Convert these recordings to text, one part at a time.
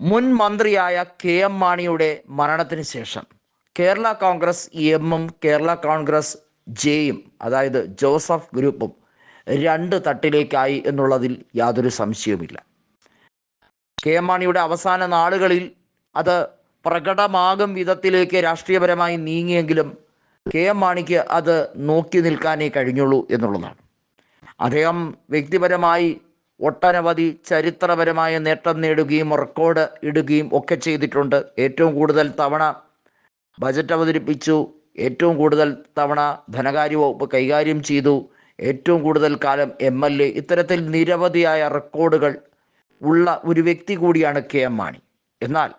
മുൻ മന്ത്രിയായ K M മാണിയുടെ മരണത്തിന് ശേഷം കേരള കോൺഗ്രസ് എമ്മും കേരള കോൺഗ്രസ് ജെയും അതായത് ജോസഫ് ഗ്രൂപ്പും രണ്ട് തട്ടിലേക്കായി എന്നുള്ളതിൽ യാതൊരു സംശയവുമില്ല. കെ എം മാണിയുടെ അവസാന നാളുകളിൽ അത് പ്രകടമാകും വിധത്തിലേക്ക് രാഷ്ട്രീയപരമായി നീങ്ങിയെങ്കിലും കെ എം മാണിക്ക് അത് നോക്കി നിൽക്കാനേ കഴിഞ്ഞുള്ളൂ എന്നുള്ളതാണ്. അദ്ദേഹം വ്യക്തിപരമായി ഒട്ടനവധി ചരിത്രപരമായ നേട്ടം നേടുകയും റെക്കോർഡ് ഇടുകയും ഒക്കെ ചെയ്തിട്ടുണ്ട്. ഏറ്റവും കൂടുതൽ തവണ ബജറ്റ് അവതരിപ്പിച്ചു. ഏറ്റവും കൂടുതൽ തവണ ധനകാര്യ വകുപ്പ് കൈകാര്യം ചെയ്തു. ഏറ്റവും കൂടുതൽ കാലം എം എൽ എ ഇത്തരത്തിൽ നിരവധിയായ റെക്കോർഡുകൾ ഉള്ള ഒരു വ്യക്തി കൂടിയാണ് കെ എം മാണി. എന്നാൽ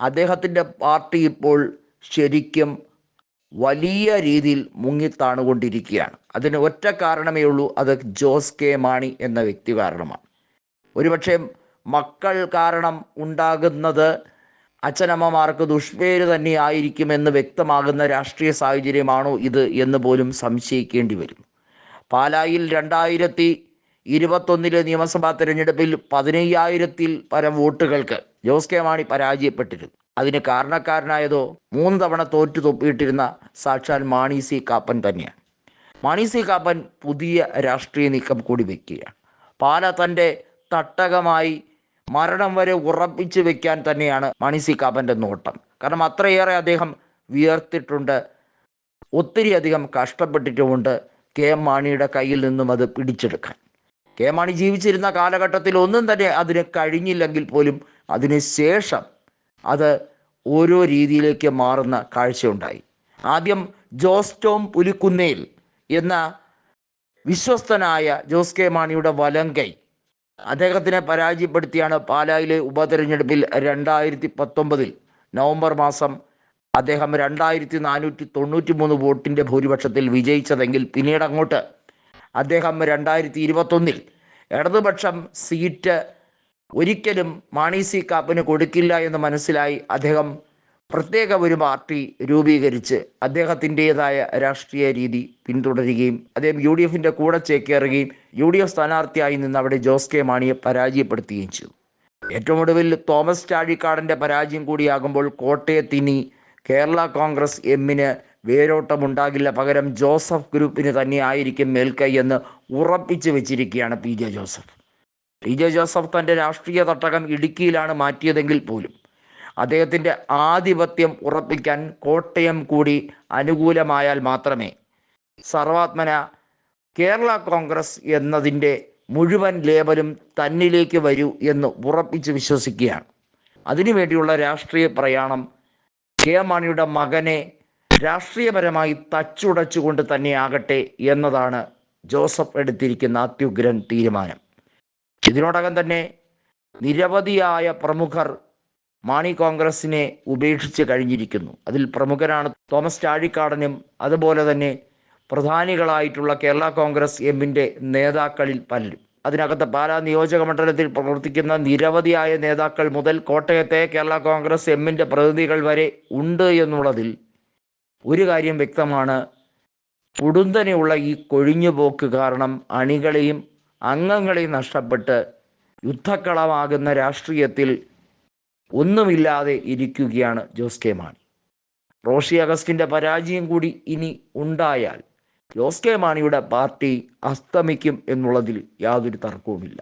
അദ്ദേഹത്തിന്റെ പാർട്ടി ഇപ്പോൾ ശരിക്കും വലിയ രീതിയിൽ മുങ്ങിത്താണുകൊണ്ടിരിക്കുകയാണ്. അതിന് ഒറ്റ കാരണമേ ഉള്ളൂ. അത് ജോസ് കെ മാണി എന്ന വ്യക്തി കാരണമാണ്. ഒരുപക്ഷെ മക്കൾ കാരണം ഉണ്ടാകുന്നത് അച്ഛനമ്മമാർക്ക് ദുഷ്പേര് തന്നെ ആയിരിക്കുമെന്ന് വ്യക്തമാകുന്ന രാഷ്ട്രീയ സാഹചര്യമാണോ ഇത് എന്ന് പോലും സംശയിക്കേണ്ടി വരും. പാലായിൽ രണ്ടായിരത്തി ഇരുപത്തൊന്നിലെ നിയമസഭാ തെരഞ്ഞെടുപ്പിൽ പതിനയ്യായിരത്തിൽ പരം വോട്ടുകൾക്ക് ജോസ് കെ മാണി പരാജയപ്പെട്ടിരുന്നു. അതിന് കാരണക്കാരനായതോ മൂന്ന് തവണ തോറ്റു തൊപ്പിയിട്ടിരുന്ന സാക്ഷാൽ മാണി സി കാപ്പൻ തന്നെയാണ്. മാണി സി കാപ്പൻ പുതിയ രാഷ്ട്രീയ നീക്കം കൂടി വയ്ക്കുകയാണ് പാല തന്റെ തട്ടകമായി മരണം വരെ ഉറപ്പിച്ചു വെക്കാൻ തന്നെയാണ് മണി സി കാപ്പന്റെ നോട്ടം. കാരണം അത്രയേറെ അദ്ദേഹം വിയർത്തിട്ടുണ്ട്. ഒത്തിരി അധികം കഷ്ടപ്പെട്ടിട്ടുമുണ്ട് കെ എം മാണിയുടെ കയ്യിൽ നിന്നും അത് പിടിച്ചെടുക്കാൻ. കെ എം മാണി ജീവിച്ചിരുന്ന കാലഘട്ടത്തിൽ ഒന്നും തന്നെ അതിന് കഴിഞ്ഞില്ലെങ്കിൽ പോലും അതിന് ശേഷം അത് ഓരോ രീതിയിലേക്ക് മാറുന്ന കാഴ്ചയുണ്ടായി. ആദ്യം ജോസ് ടോം പുലിക്കുന്നേൽ എന്ന വിശ്വസ്തനായ ജോസ് കെ മാണിയുടെ വലങ്കൈ അദ്ദേഹത്തിനെ പരാജയപ്പെടുത്തിയാണ് പാലായിലെ ഉപതെരഞ്ഞെടുപ്പിൽ രണ്ടായിരത്തി പത്തൊമ്പതിൽ നവംബർ മാസം അദ്ദേഹം രണ്ടായിരത്തി നാനൂറ്റി തൊണ്ണൂറ്റി മൂന്ന് വോട്ടിന്റെ ഭൂരിപക്ഷത്തിൽ വിജയിച്ചതെങ്കിൽ പിന്നീട് അങ്ങോട്ട് അദ്ദേഹം രണ്ടായിരത്തി ഇരുപത്തൊന്നിൽ ഇടതുപക്ഷം സീറ്റ് ഒരിക്കലും മാണി സി കാപ്പിന് കൊടുക്കില്ല എന്ന് മനസ്സിലായി. അദ്ദേഹം പ്രത്യേക ഒരു പാർട്ടി രൂപീകരിച്ച് അദ്ദേഹത്തിന്റെതായ രാഷ്ട്രീയ രീതി പിന്തുടരുകയും അദ്ദേഹം യു ഡി എഫിന്റെ കൂടെ ചേക്കേറുകയും യു ഡി എഫ് സ്ഥാനാർത്ഥിയായി നിന്ന് അവിടെ ജോസ് കെ മാണിയെ പരാജയപ്പെടുത്തുകയും ചെയ്തു. ഏറ്റവും ഒടുവിൽ തോമസ് ചാഴിക്കാടന്റെ പരാജയം കൂടിയാകുമ്പോൾ കോട്ടയത്തിനി കേരള കോൺഗ്രസ് എമ്മിന് വേരോട്ടമുണ്ടാകില്ല. പകരം ജോസഫ് ഗ്രൂപ്പിന് തന്നെ ആയിരിക്കും മേൽക്കൈ എന്ന് ഉറപ്പിച്ചു വെച്ചിരിക്കുകയാണ് P J Joseph. P J Joseph തന്റെ രാഷ്ട്രീയ തട്ടകം ഇടുക്കിയിലാണ് മാറ്റിയതെങ്കിൽ പോലും അദ്ദേഹത്തിന്റെ ആധിപത്യം ഉറപ്പിക്കാൻ കോട്ടയം കൂടി അനുകൂലമായാൽ മാത്രമേ സർവാത്മന കേരള കോൺഗ്രസ് എന്നതിന്റെ മുഴുവൻ ലേബലും തന്നിലേക്ക് വരൂ എന്ന് ഉറപ്പിച്ച് വിശ്വസിക്കുകയാണ്. അതിനുവേണ്ടിയുള്ള രാഷ്ട്രീയ പ്രയാണം കെ മാണിയുടെ മകനെ രാഷ്ട്രീയപരമായി തച്ചുടച്ചുകൊണ്ട് തന്നെയാകട്ടെ എന്നതാണ് ജോസഫ് എടുത്തിരിക്കുന്ന അത്യുഗ്രൻ തീരുമാനം. ഇതിനോടകം തന്നെ നിരവധിയായ പ്രമുഖർ മാണി കോൺഗ്രസിനെ ഉപേക്ഷിച്ച് കഴിഞ്ഞിരിക്കുന്നു. അതിൽ പ്രമുഖരാണ് തോമസ് ചാഴിക്കാടനും അതുപോലെ തന്നെ പ്രധാനികളായിട്ടുള്ള കേരള കോൺഗ്രസ് എമ്മിന്റെ നേതാക്കളിൽ പലരും. അതിനകത്ത് പാലാ നിയോജക മണ്ഡലത്തിൽ പ്രവർത്തിക്കുന്ന നിരവധിയായ നേതാക്കൾ മുതൽ കോട്ടയത്തെ കേരള കോൺഗ്രസ് എമ്മിന്റെ പ്രതിനിധികൾ വരെ ഉണ്ട് എന്നുള്ളതിൽ ഒരു കാര്യം വ്യക്തമാണ്. പുടുന്തനെയുള്ള ഈ കൊഴിഞ്ഞുപോക്ക് കാരണം അണികളെയും അംഗങ്ങളെയും നഷ്ടപ്പെട്ട് യുദ്ധക്കളമാകുന്ന രാഷ്ട്രീയത്തിൽ ഒന്നുമില്ലാതെ ഇരിക്കുകയാണ് ജോസ് കെ മാണി. റോഷി അഗസ്റ്റിന്റെ പരാജയം കൂടി ഇനി ഉണ്ടായാൽ ജോസ് കെ മാണിയുടെ പാർട്ടി അസ്തമിക്കും എന്നുള്ളതിൽ യാതൊരു തർക്കവുമില്ല.